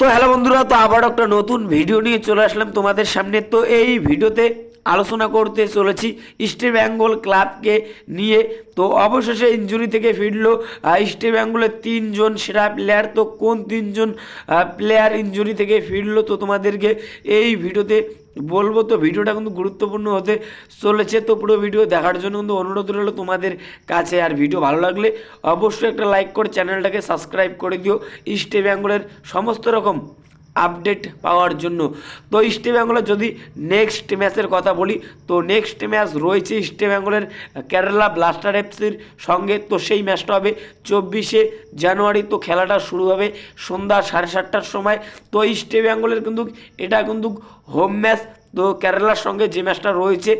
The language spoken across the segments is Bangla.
তো হ্যালো বন্ধুরা, তো আবার একটা নতুন ভিডিও নিয়ে চলে আসলাম তোমাদের সামনে। তো এই ভিডিওতে আলোচনা করতে চলেছি ইস্ট বেঙ্গল ক্লাবকে নিয়ে। তো অবশেষে ইঞ্জুরি থেকে ফিরলো ইস্ট বেঙ্গলের তিনজন সেরা প্লেয়ার তো কোন তিনজন প্লেয়ার ইঞ্জুরি থেকে ফিরলো তো তোমাদেরকে এই ভিডিওতে বলব। তো ভিডিওটা কিন্তু গুরুত্বপূর্ণ হতে চলেছে। তো পুরো ভিডিও দেখার জন্য কিন্তু অনুরোধ রইল তোমাদের কাছে। আর ভিডিও ভালো লাগলে অবশ্যই একটা লাইক করে চ্যানেলটাকে সাবস্ক্রাইব করে দিও। ইস্ট বেঙ্গলের সমস্ত রকম আপডেট পাওয়ার জন্য। তো ইস্ট বেঙ্গলের যদি নেক্সট ম্যাচের কথা বলি, তো নেক্সট ম্যাচ রয়েছে ইস্ট বেঙ্গলের কেরালা ব্লাস্টার এফসির সঙ্গে। তো সেই ম্যাচটা হবে চব্বিশে জানুয়ারি। তো খেলাটা শুরু হবে সন্ধ্যা সাড়ে সাতটার সময়। তো ইস্ট বেঙ্গলের কিন্তু, এটা কিন্তু হোম ম্যাচ তো কেরালার সঙ্গে যে ম্যাচটা রয়েছে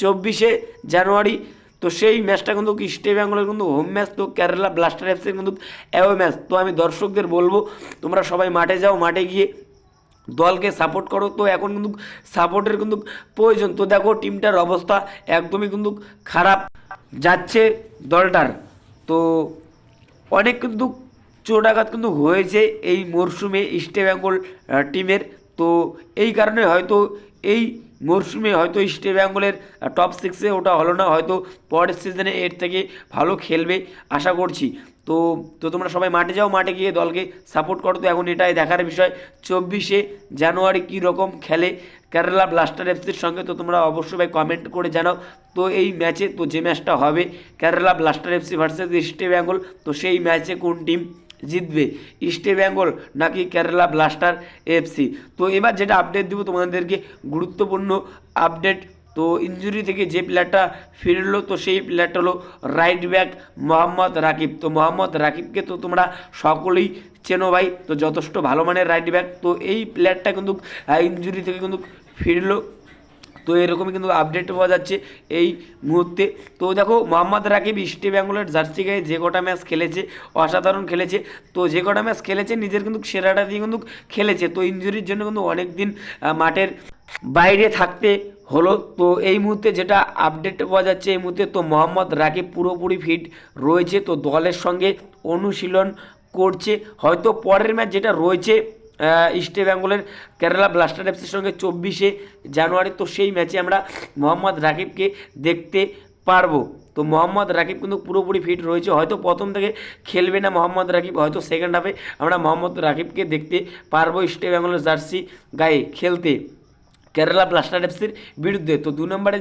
চব্বিশে জানুয়ারি, তো সেই ম্যাচটা কিন্তু ইস্ট বেঙ্গলের কিন্তু হোম ম্যাচ তো কেরালা ব্লাস্টার এফসির কিন্তু অ্যাওয়ে ম্যাচ তো আমি দর্শকদের বলব, তোমরা সবাই মাঠে যাও, মাঠে গিয়ে দলকে সাপোর্ট করো। তো এখন কিন্তু সাপোর্টের কিন্তু প্রয়োজন। তো দেখো টিমটার অবস্থা একদমই কিন্তু খারাপ যাচ্ছে দলটার। তো অনেক কিন্তু চোটাঘাত কিন্তু হয়েছে এই মরশুমে ইস্ট বেঙ্গল টিমের তো এই কারণে হয়তো এই মরশুমে হয়তো ইস্ট বেঙ্গলের টপ সিক্সে ওটা হলো না। হয়তো পরের সিজনে এর থেকে ভালো খেলবে, আশা করছি। তো তো তোমরা সবাই মাঠে যাও, মাঠে গিয়ে দলকে সাপোর্ট করো। তো এখন এটাই দেখার বিষয়, চব্বিশে জানুয়ারি কী রকম খেলে কেরালা ব্লাস্টার এফসির সঙ্গে? তো তোমরা অবশ্যই ভাই কমেন্ট করে জানাও। তো এই ম্যাচে তো যে ম্যাচটা হবে, Kerala blaster FC versus East Bengal তো সেই ম্যাচে কোন টিম জিতবে? ইস্ট বেঙ্গল নাকি কেরালা ব্লাস্টার এফসি তো এবার যেটা আপডেট দিব তোমাদেরকে, গুরুত্বপূর্ণ আপডেট তো ইঞ্জুরি থেকে যে প্লেয়ারটা ফিরলো, তো সেই প্লেয়ারটা হলো রাইট ব্যাক মোহাম্মদ রাকিব। তো মোহাম্মদ রাকিবকে তো তোমরা সকলেই চেনো ভাই, তো যথেষ্ট ভালো মানের রাইট ব্যাক তো এই প্লেয়ারটা কিন্তু ইঞ্জুরি থেকে কিন্তু ফিরলো। তো এরকমই কিন্তু আপডেট পাওয়া যাচ্ছে এই মুহূর্তে। তো দেখো, মোহাম্মদ রাকিব ইস্ট বেঙ্গলের জার্সি গায়ে যে কটা ম্যাচ খেলেছে, অসাধারণ খেলেছে। তো যে কটা ম্যাচ খেলেছে, নিজের কিন্তু সেরাটা দিয়ে কিন্তু খেলেছে। তো ইঞ্জুরির জন্য কিন্তু অনেক দিন মাঠের বাইরে থাকতে হলো, তো এই মুহূর্তে যেটা আপডেট পাওয়া যাচ্ছে, এই মুহূর্তে তো মোহাম্মদ রাকিব পুরোপুরি ফিট রয়েছে, তো দলের সঙ্গে অনুশীলন করছে। হয়তো পরের ম্যাচ যেটা রয়েছে ইস্ট বেঙ্গলের কেরালা ব্লাস্টার এফসির সঙ্গে চব্বিশে জানুয়ারি, তো সেই ম্যাচে আমরা মোহাম্মদ রাকিবকে দেখতে পারব। তো মোহাম্মদ রাকিব কিন্তু পুরোপুরি ফিট রয়েছে, হয়তো প্রথম থেকে খেলবে না মোহাম্মদ রাকিব, হয়তো সেকেন্ড হাফে আমরা মোহাম্মদ রাকিবকে দেখতে পারব ইস্ট বেঙ্গলের জার্সি গায়ে খেলতে। কেরালা ব্লাস্টার এফসির বিরুদ্ধে। তো দু নম্বরে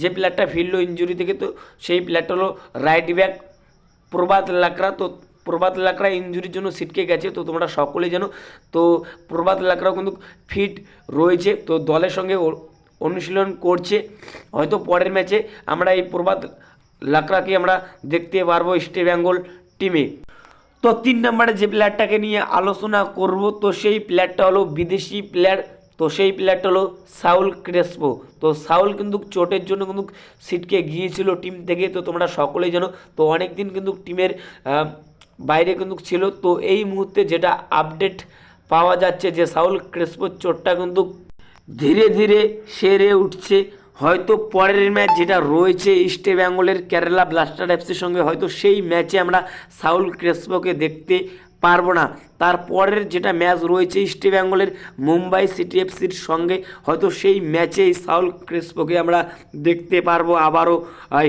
যে প্লেয়ারটা ফিরলো ইঞ্জুরি থেকে, তো সেই প্লেয়ারটা হলো রাইট ব্যাক প্রভাত লাকড়া। তো প্রভাত লাকড়া ইঞ্জুরির জন্য ছিটকে গেছে, তো তোমরা সকলেই জানো। তো প্রভাত লাকড়াও কিন্তু ফিট রয়েছে, তো দলের সঙ্গে অনুশীলন করছে। হয়তো পরের ম্যাচে আমরা এই প্রভাত লাকড়াকে আমরা দেখতে পারব ইস্ট বেঙ্গল টিমে তো তিন নম্বরে যে প্লেয়ারটাকে নিয়ে আলোচনা করব, তো সেই প্লেয়ারটা হলো বিদেশি প্লেয়ার তো সেই প্লেয়ারটা হলো সাউল ক্রেসপো। তো সাউল কিন্তু চোটের জন্য কিন্তু সিটকে গিয়েছিল টিম থেকে, তো তোমরা সকলেই জানো, তো অনেক দিন কিন্তু টিমের বাইরে কিন্তু ছিল। তো এই মুহূর্তে যেটা আপডেট পাওয়া যাচ্ছে যে সাউল ক্রেসপোর চোটটা কিন্তু ধীরে ধীরে সেরে উঠছে। হয়তো পরের ম্যাচ যেটা রয়েছে ইস্ট বেঙ্গলের কেরালা ব্লাস্টার এফসির সঙ্গে, হয়তো সেই ম্যাচে আমরা সাউল ক্রেসপোকে দেখতে পারব না। তারপরের যেটা ম্যাচ রয়েছে ইস্ট বেঙ্গলের মুম্বাই সিটি এফসির সঙ্গে, হয়তো সেই ম্যাচেই সাউল ক্রেসপোকে আমরা দেখতে পারব আবারও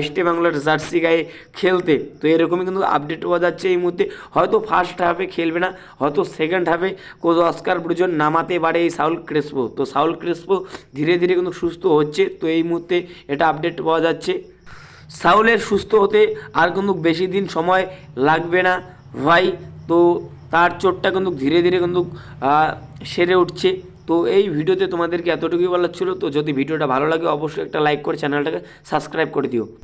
ইস্ট বেঙ্গলের জার্সি গায়ে খেলতে। তো এরকমই কিন্তু আপডেট পাওয়া যাচ্ছে এই মুহূর্তে। হয়তো ফার্স্ট হাফে খেলবে না, হয়তো সেকেন্ড হাফে কোচ অস্কার ব্রুজন নামাতে পারে এই সাউল ক্রেসপো। তো সাউল ক্রেসপো ধীরে ধীরে কিন্তু সুস্থ হচ্ছে, তো এই মুহূর্তে এটা আপডেট পাওয়া যাচ্ছে। সাউলের সুস্থ হতে আর কিন্তু বেশি দিন সময় লাগবে না। ভাই তো তার চোটটা কিন্তু ধীরে ধীরে কিন্তু সেরে উঠছে। তো এই ভিডিওতে তোমাদেরকে এতটুকুই বলার ছিল। তো যদি ভিডিওটা ভালো লাগে, অবশ্যই একটা লাইক করে চ্যানেলটাকে সাবস্ক্রাইব করে দিও।